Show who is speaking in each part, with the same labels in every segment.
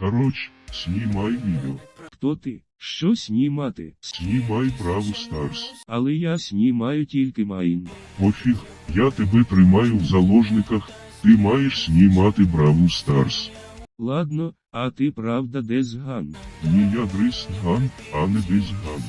Speaker 1: Короче, снимай видео.
Speaker 2: Хто ти? Що снімати?
Speaker 1: Снимай Бравл Старс.
Speaker 2: Але я снімаю тільки Майн.
Speaker 1: Пофіг, я тебе тримаю в заложниках, ти маєш знімати Бравл Старс.
Speaker 2: Ладно, а ти правда Дезган.
Speaker 1: Ні, я Дрис Ган, а не Ган.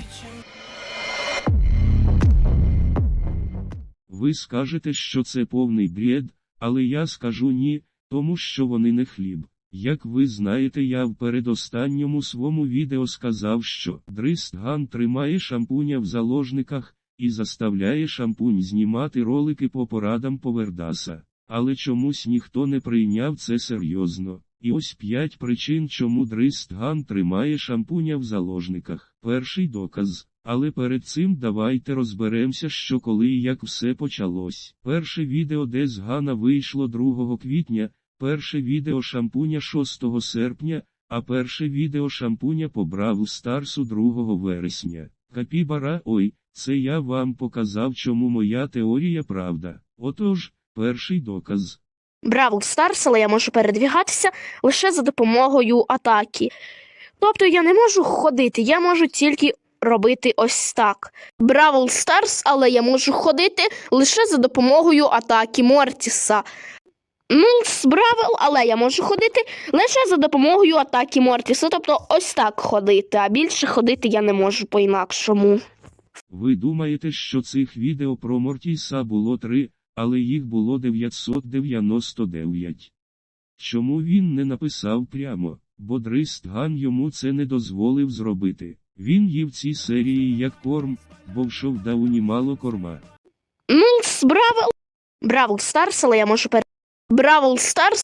Speaker 2: Ви скажете, що це повний бред, але я скажу ні, тому що вони не хліб. Як ви знаєте, я в передостанньому своєму відео сказав, що Дристган тримає шампуня в заложниках і заставляє шампунь знімати ролики по порадам Повердаса. Але чомусь ніхто не прийняв це серйозно. І ось п'ять причин, чому Дристган тримає шампуня в заложниках. Перший доказ. Але перед цим давайте розберемося, що коли і як все почалось. Перше відео Дез Гана вийшло 2 квітня, перше відео шампуня 6 серпня, а перше відео шампуня по Браву Старсу 2 вересня. Капібара, ой, це я вам показав, чому моя теорія правда. Отож, перший доказ.
Speaker 3: Бравл Старс, але я можу передвігатися лише за допомогою атаки. Тобто я не можу ходити, я можу тільки робити ось так. Бравл Старс, але я можу ходити лише за допомогою атаки Мортіса. Нулс Бравл, але я можу ходити лише за допомогою атаки Мортіса. Тобто ось так ходити, а більше ходити я не можу по-інакшому.
Speaker 2: Ви думаєте, що цих відео про Мортіса було три, але їх було 999. Чому він не написав прямо, бо Дристган йому це не дозволив зробити. Він їв ці серії як корм, бо в шовдауні мало корма.
Speaker 3: Нулс Бравл. Бравл Старс, але я можу перед. Бравл Старс.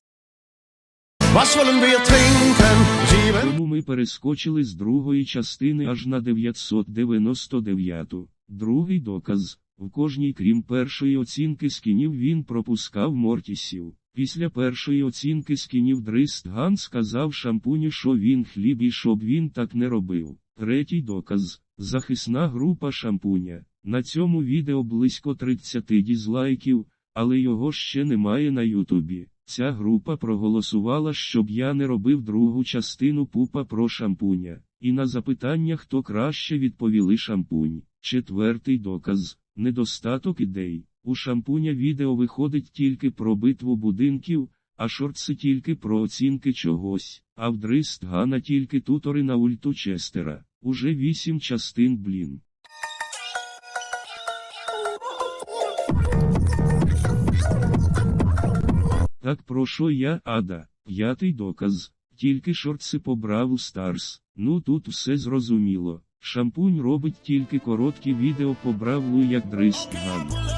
Speaker 2: Тому ми перескочили з другої частини аж на 999. Другий доказ. В кожній крім першої оцінки скінів він пропускав Мортісів. Після першої оцінки скінів Дристган сказав шампуню, що він хліб і щоб він так не робив. Третій доказ. Захисна група шампуня. На цьому відео близько 30 дізлайків, але його ще немає на Ютубі. Ця група проголосувала, щоб я не робив другу частину пупа про шампуня. І на запитання, хто краще відповіли шампунь. Четвертий доказ. Недостаток ідей. У шампуня відео виходить тільки про битву будинків, а шортси тільки про оцінки чогось, а в Дристгана тільки тутори на ульту Честера. Уже вісім частин блін. Так про що я, ада? П'ятий доказ. Тільки шортси по у Старс. Ну тут все зрозуміло. Шампунь робить тільки короткі відео по Бравлу як Дристган.